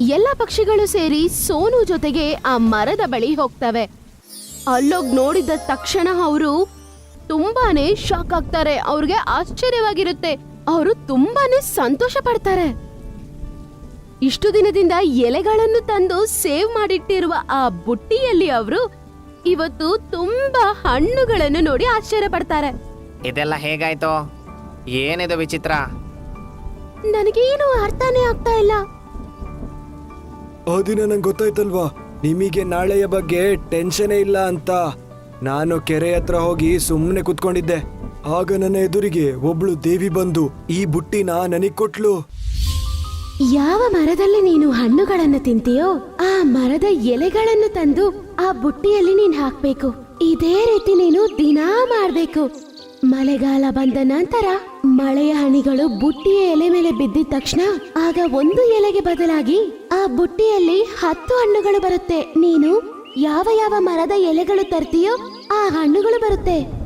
ಎಲ್ಲ ಪಕ್ಷಿಗಳು ಸೇರಿ ಸೋನು ಜೊತೆಗೆ ಆ ಮರದ ಬಳಿ ಹೋಗ್ತವೆ. ಅಲ್ಲೋಗ್ ನೋಡಿದ ತಕ್ಷಣ ಅವರು ತುಂಬಾನೇ ಶಾಕ್ ಆಗ್ತಾರೆ. ಅವ್ರಿಗೆ ಆಶ್ಚರ್ಯವಾಗಿರುತ್ತೆ. ಅವರು ತುಂಬಾನೇ ಸಂತೋಷ ಪಡ್ತಾರೆ. ಇಷ್ಟು ದಿನದಿಂದ ಎಲೆಗಳನ್ನು ತಂದು ಸೇವ್ ಮಾಡಿಟ್ಟಿರುವ ಆ ಬುಟ್ಟಿಯಲ್ಲಿ ಅವರು ಇವತ್ತು ತುಂಬಾ ಹಣ್ಣುಗಳನ್ನು ನೋಡಿ ಆಶ್ಚರ್ಯ ಪಡ್ತಾರೆ. ಇದೆಲ್ಲ ಹೇಗಾಯ್ತೋ? ಏನಿದು ವಿಚಿತ್ರ? ನನಗೇನು ಅರ್ಥನೇ ಆಗ್ತಾ ಇಲ್ಲ. ಆ ದಿನ ನಂಗೆ ಗೊತ್ತಾಯ್ತಲ್ವಾ? ನಿಮಗೆ ನಾಳೆಯ ಬಗ್ಗೆ ಟೆನ್ಷನೇ ಇಲ್ಲ ಅಂತ. ನಾನು ಕೆರೆ ಹತ್ರ ಹೋಗಿ ಸುಮ್ಮನೆ ಕುತ್ಕೊಂಡಿದ್ದೆ. ಆಗ ನನ್ನ ಎದುರಿಗೆ ಒಬ್ಳು ದೇವಿ ಬಂದು ಈ ಬುಟ್ಟಿನ ನನಗ್ ಕೊಟ್ಲು. ಯಾವ ಮರದಲ್ಲಿ ನೀನು ಹಣ್ಣುಗಳನ್ನು ತಿಂತೀಯೋ, ಆ ಮರದ ಎಲೆಗಳನ್ನು ತಂದು ಆ ಬುಟ್ಟಿಯಲ್ಲಿ ನೀನ್ ಹಾಕ್ಬೇಕು. ಇದೇ ರೀತಿ ನೀನು ದಿನಾ ಮಾಡ್ಬೇಕು. ಮಳೆಗಾಲ ಬಂದ ನಂತರ ಮಳೆಯ ಹನಿಗಳು ಬುಟ್ಟಿಯ ಎಲೆ ಮೇಲೆ ಬಿದ್ದಿದ ತಕ್ಷಣ ಆಗ ಒಂದು ಎಲೆಗೆ ಬದಲಾಗಿ ಆ ಬುಟ್ಟಿಯಲ್ಲಿ ಹತ್ತು ಹಣ್ಣುಗಳು ಬರುತ್ತೆ. ನೀನು ಯಾವ ಯಾವ ಮರದ ಎಲೆಗಳು ತರ್ತೀಯೋ ಆ ಹಣ್ಣುಗಳು ಬರುತ್ತೆ.